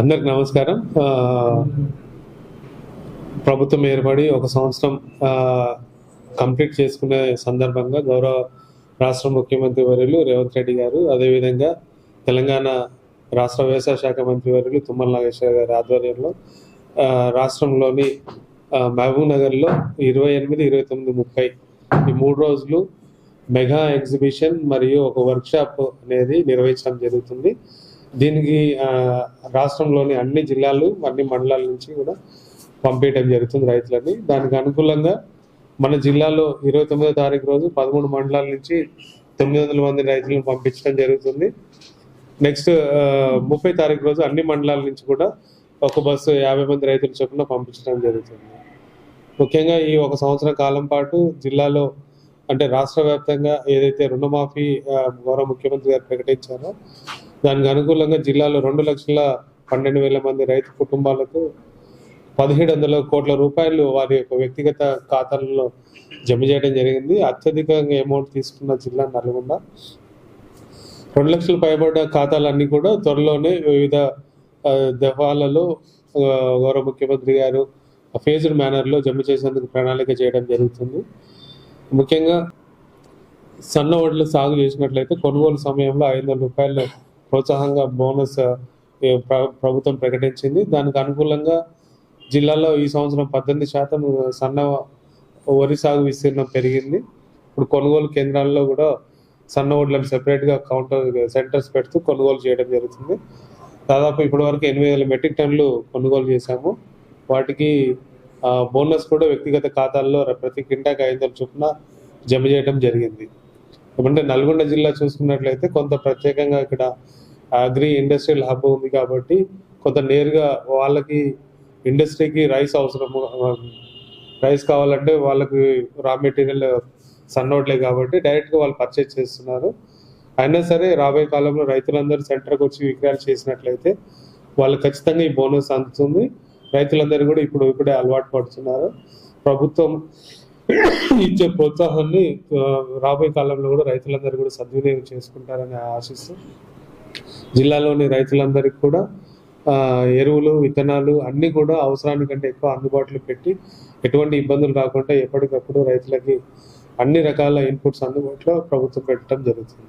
అందరికి నమస్కారం. ప్రభుత్వం ఏర్పడి ఒక సంవత్సరం కంప్లీట్ చేసుకునే సందర్భంగా గౌరవ రాష్ట్ర ముఖ్యమంత్రి వర్యులు రేవంత్ రెడ్డి గారు అదేవిధంగా తెలంగాణ రాష్ట్ర వ్యవసాయ శాఖ మంత్రి వర్యులు తుమ్మల నాగేశ్వర గారి ఆధ్వర్యంలో రాష్ట్రంలోని మహబూబ్ నగర్లో ఇరవై ఎనిమిది ఇరవై తొమ్మిది ముప్పై ఈ మూడు రోజులు మెగా ఎగ్జిబిషన్ మరియు ఒక వర్క్షాప్ అనేది నిర్వహించడం జరుగుతుంది. దీనికి రాష్ట్రంలోని అన్ని జిల్లాలు అన్ని మండలాల నుంచి కూడా పంపించడం జరుగుతుంది రైతులని. దానికి అనుకూలంగా మన జిల్లాలో ఇరవై తొమ్మిదో తారీఖు రోజు పదమూడు మండలాల నుంచి తొమ్మిది వందల మంది రైతులను పంపించడం జరుగుతుంది. నెక్స్ట్ ముప్పై తారీఖు రోజు అన్ని మండలాల నుంచి కూడా ఒక బస్సు యాభై మంది రైతుల చొప్పున పంపించడం జరుగుతుంది. ముఖ్యంగా ఈ ఒక సంవత్సరం కాలం పాటు జిల్లాలో అంటే రాష్ట్ర వ్యాప్తంగా ఏదైతే రుణమాఫీ ద్వారా గౌరవ ముఖ్యమంత్రి గారు ప్రకటించారో దానికి అనుకూలంగా జిల్లాలో రెండు లక్షల పన్నెండు వేల మంది రైతు కుటుంబాలకు పదిహేడు వందల కోట్ల రూపాయలు వారి యొక్క వ్యక్తిగత ఖాతాలలో జమ చేయడం జరిగింది. అత్యధికంగా అమౌంట్ తీసుకున్న జిల్లా నల్గొండ. రెండు లక్షలు పైబడ్డ ఖాతాలన్నీ కూడా త్వరలోనే వివిధ దఫాలలో గౌరవ ముఖ్యమంత్రి గారు ఫేజ్డ్ మేనర్లో జమ చేసేందుకు ప్రణాళిక చేయడం జరుగుతుంది. ముఖ్యంగా సన్న ఓట్లు సాగు చేసినట్లయితే కొనుగోలు సమయంలో ఐదు వందల రూపాయలు ప్రోత్సాహంగా బోనస్ ప్ర- ప్రభుత్వం ప్రకటించింది. దానికి అనుకూలంగా జిల్లాలో ఈ సంవత్సరం పద్దెనిమిది శాతం సన్న వరి సాగు విస్తీర్ణం పెరిగింది. ఇప్పుడు కొనుగోలు కేంద్రాల్లో కూడా సన్న వడ్లను సెపరేట్గా కౌంటర్ సెంటర్స్ పెడుతూ కొనుగోలు చేయడం జరుగుతుంది. దాదాపు ఇప్పటి వరకు ఎనిమిది వేల మెట్రిక్ టన్నులు కొనుగోలు చేశాము. వాటికి ఆ, బోనస్ కూడా వ్యక్తిగత ఖాతాల్లో ప్రతి కింటాకి ఐదు వందల చొప్పున జమ చేయడం జరిగింది. అంటే నల్గొండ జిల్లా చూసుకున్నట్లయితే కొంత ప్రత్యేకంగా ఇక్కడ అగ్రి ఇండస్ట్రియల్ హబ్ ఉంది కాబట్టి కొంత నేరుగా వాళ్ళకి ఇండస్ట్రీకి రైస్ అవసరము రైస్ కావాలంటే వాళ్ళకి రా మెటీరియల్ సన్నోట్లే కాబట్టి డైరెక్ట్గా వాళ్ళు పర్చేజ్ చేస్తున్నారు. అయినా సరే రాబోయే కాలంలో రైతులందరూ సెంటర్కి వచ్చి విక్రయాలు చేసినట్లయితే వాళ్ళు ఖచ్చితంగా ఈ బోనస్ అందుతుంది. రైతులందరూ కూడా ఇప్పుడు ఇప్పుడే అలవాటు పడుతున్నారు. ప్రభుత్వం ఇచ్చే ప్రోత్సాహాన్ని రాబోయే కాలంలో కూడా రైతులందరూ కూడా సద్వినియోగం చేసుకుంటారని ఆశిస్తూ జిల్లాలోని రైతులందరికీ కూడా ఎరువులు విత్తనాలు అన్నీ కూడా అవసరానికంటే ఎక్కువ అందుబాటులో పెట్టి ఎటువంటి ఇబ్బందులు రాకుండా ఎప్పటికప్పుడు రైతులకి అన్ని రకాల ఇన్పుట్స్ అందుబాటులో ప్రభుత్వం పెట్టడం జరుగుతుంది.